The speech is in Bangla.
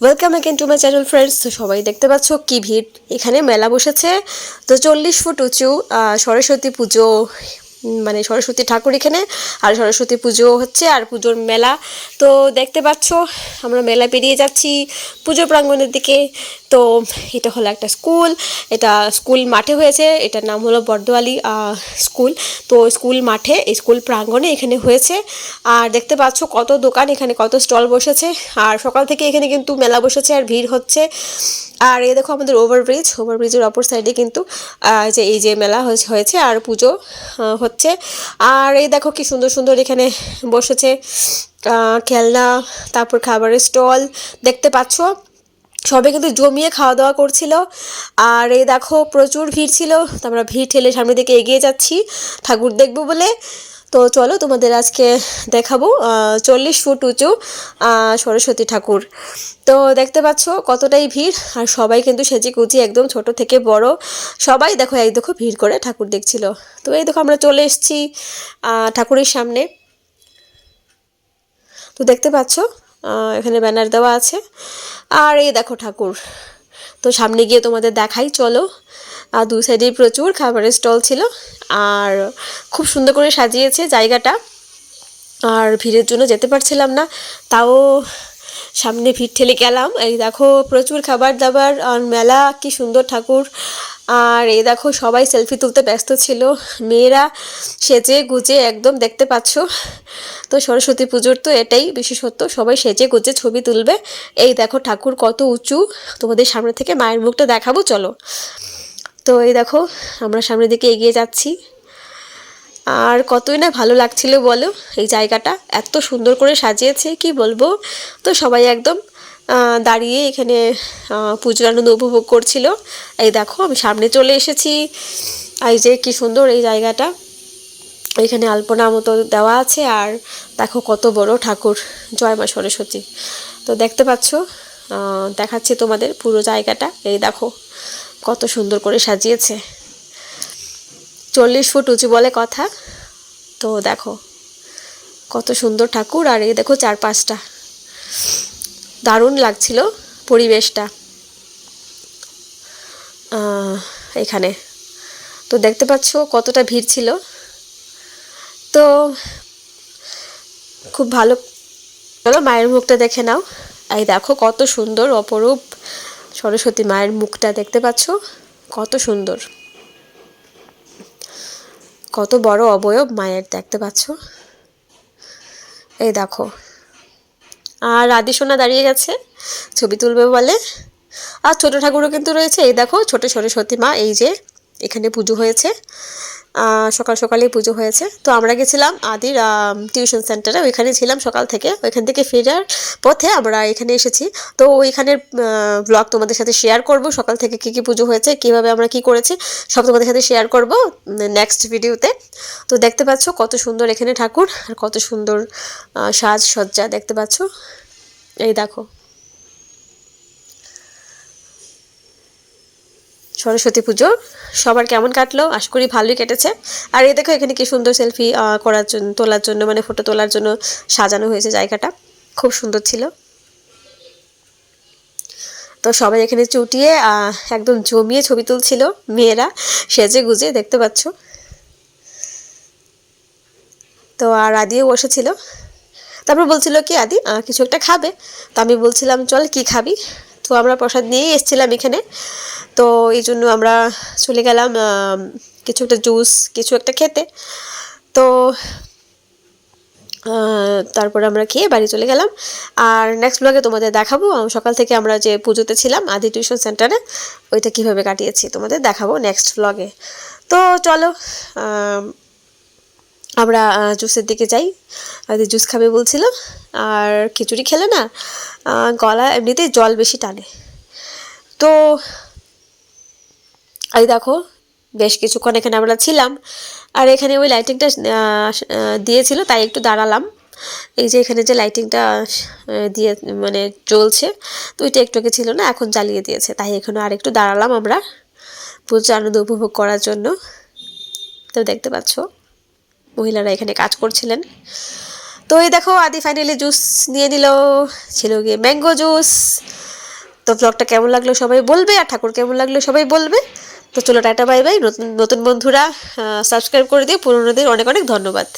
Welcome again to my channel friends তো সবাই দেখতে পাচ্ছ কি ভিড় এখানে মেলা বসেছে। তো চল্লিশ ফুট উঁচু সরস্বতী পুজো মানে সরস্বতী ঠাকুর এখানে, আর সরস্বতী পুজো হচ্ছে, আর পুজোর মেলা। তো দেখতে পাচ্ছ, আমরা মেলা পেরিয়ে যাচ্ছি পুজো প্রাঙ্গণের দিকে। তো এটা হলো একটা স্কুল, এটা স্কুল মাঠে হয়েছে, এটার নাম হলো বর্দোয়ালি স্কুল। তো স্কুল মাঠে স্কুল প্রাঙ্গণে এখানে হয়েছে। আর দেখতে পাচ্ছ কত দোকান এখানে, কত স্টল বসেছে। আর সকাল থেকে এখানে কিন্তু মেলা বসেছে, আর ভিড় হচ্ছে। আর এই দেখো আমাদের ওভারব্রিজ ওভারব্রিজের অপর সাইডে কিন্তু যে এই যে মেলা হয়েছে- আর পুজো হচ্ছে। আর এই দেখো কি সুন্দর সুন্দর এখানে বসেছে খেলনা, তারপর খাবারের স্টল, দেখতে পাচ্ছ? সবাই কিন্তু জমিয়ে খাওয়া দাওয়া করছিল। আর এই দেখো প্রচুর ভিড় ছিল আমরা ভিড় ঠেলে সামনের দিকে এগিয়ে যাচ্ছি। ঠাকুর দেখব বলে। তো চলো তোমাদের আজকে দেখাবো চল্লিশ ফুট উঁচু সরস্বতী ঠাকুর। তো দেখতে পাচ্ছ কতটাই ভিড়, আর সবাই কিন্তু সেজে কুচি একদম ছোট থেকে বড়। সবাই দেখো এক দেখো ভিড় করে ঠাকুর দেখছিল। তো এই দেখো আমরা চলে এসেছি ঠাকুরের সামনে। তো দেখতে পাচ্ছ এখানে ব্যানার দেওয়া আছে। আর এই দেখো ঠাকুর। তো সামনে গিয়ে তোমাদের দেখাই, চলো। আর দু সাইডে প্রচুর খাবারের স্টল ছিল আর খুব সুন্দর করে সাজিয়েছে জায়গাটা। আর ভিড়ের জন্য যেতে পারছিলাম না, তাও সামনে ভিড় ঠেলে গেলাম। এই দেখো প্রচুর খাবার দাবার আর মেলা, কি সুন্দর ঠাকুর। আর এই দেখো সবাই সেলফি তুলতে ব্যস্ত ছিল। মেয়েরা সেজে গুজে একদম দেখতে পাচ্ছ। তো সরস্বতী পুজোর তো এটাই বিশেষত্ব, সবাই সেজে গুজে ছবি তুলবে। এই দেখো ঠাকুর কত উঁচু। তোমাদের সামনে থেকে মায়ের মুখটা দেখাবো, চলো। তো এই দেখো, আমরা সামনের দিকে এগিয়ে যাচ্ছি। আর কতই না ভালো লাগছিল বলো, এই জায়গাটা এত সুন্দর করে সাজিয়েছে, কি বলব? তো সবাই একদম দাঁড়িয়ে এখানে পুজোর আনন্দ উপভোগ করছিল। এই দেখো, আমি সামনে চলে এসেছি। এই যে কি সুন্দর এই জায়গাটা। এখানে আলপনা মতো দেওয়া আছে, আর দেখো কত বড় ঠাকুর। জয় মা সরস্বতী। তো দেখতে পাচ্ছ দেখাচ্ছি তোমাদের পুরো জায়গাটা। এই দেখো কত সুন্দর করে সাজিয়েছে। চল্লিশ ফুট উঁচু বলে কথা। তো দেখো, কত সুন্দর ঠাকুর আর এই দেখো চার পাঁচটা দারুণ লাগছিল পরিবেশটা। এখানে। তো দেখতে পাচ্ছ কতটা ভিড় ছিল। তো খুব ভালো। চলো মায়ের মুখটা দেখে নাও। এই দেখো কত সুন্দর অপরূপ সরস্বতী মায়ের মুখটা দেখতে পাচ্ছ? কত সুন্দর। কত বড় অবয়ব মায়ের দেখতে পাচ্ছ? এই দেখো। আর আদিসোনা সোনা দাঁড়িয়ে গেছে ছবি তুলবে বলে। আর ছোট ঠাকুরও কিন্তু রয়েছে। এই দেখো, ছোট সরস্বতী মা, এই যে এখানে পুজো হয়েছে। সকাল সকালেই পুজো হয়েছে। তো আমরা গেছিলাম আদির টিউশন সেন্টারে ওইখানে ছিলাম সকাল থেকে। ওইখান থেকে ফেরার পথে আমরা এখানে এসেছি। তো ওইখানের ব্লগ তোমাদের সাথে শেয়ার করব। সকাল থেকে কী কী পুজো হয়েছে, কীভাবে আমরা কি করেছি, সব তোমাদের সাথে শেয়ার করব নেক্সট ভিডিওতে তো। দেখতে পাচ্ছ কত সুন্দর এখানে ঠাকুর আর কত সুন্দর সাজ সজ্জা দেখতে পাচ্ছ। এই দেখো। সরস্বতী পুজো। সবার কেমন কাটলো? আশা করি ভালোই কেটেছে। আর এই দেখো এখানে কি সুন্দর সেলফি করার জন্য, তোলার জন্য মানে ফটো তোলার জন্য সাজানো হয়েছে জায়গাটা। খুব সুন্দর ছিল। তো সবাই এখানে চুটিয়ে একদম জমিয়ে ছবি তুলছিল মেয়েরা। সেজে গুজে, দেখতে পাচ্ছ। তো, আর আদিও বসেছিল। তারপর বলছিল, কি আদি কিছু একটা খাবে? তো আমি বলছিলাম, চল কি খাবি? তো আমরা প্রসাদ নিয়েই এসেছিলাম এখানে। তো এই জন্য আমরা চলে গেলাম কিছু একটা জুস, কিছু একটা খেতে। তো তারপরে আমরা খেয়ে বাড়ি চলে গেলাম। আর নেক্সট ব্লগে তোমাদের দেখাবো। সকাল থেকে আমরা যে পুজোতে ছিলাম আদি টিউশন সেন্টারে ওইটা কীভাবে কাটিয়েছি তোমাদের দেখাবো নেক্সট ব্লগে তো চলো আমরা জুসের দিকে যাই। জুস খাবে বলছিল আর খিচুড়ি খেলে না গলা এমনিতেই জল বেশি টানে। তো, এই দেখো, বেশ কিছুক্ষণ এখানে আমরা ছিলাম। আর এখানে ওই লাইটিংটা দিয়েছিল, তাই একটু দাঁড়ালাম। এই যে এখানে যে লাইটিংটা দিয়ে মানে জ্বলছে, তো ওইটা একটু আগে ছিল না, এখন জ্বালিয়ে দিয়েছে। তাই এখানে আর একটু দাঁড়ালাম আমরা, পুজো আনন্দ উপভোগ করার জন্য। তো দেখতে পাচ্ছ। মহিলারা এখানে কাজ করছিলেন। তো এই দেখো, আদি ফাইনালি জুস নিয়ে নিল, ছিল গিয়ে ম্যাঙ্গো জুস তো ব্লগটা কেমন লাগল সবাই বলবে, আর ঠাকুর কেমন লাগল সবাই বলবে। তো চলো টাটা বাই বাই নতুন নতুন বন্ধুরা সাবস্ক্রাইব করে দিয়ে পুরোনোদের অনেক অনেক ধন্যবাদ।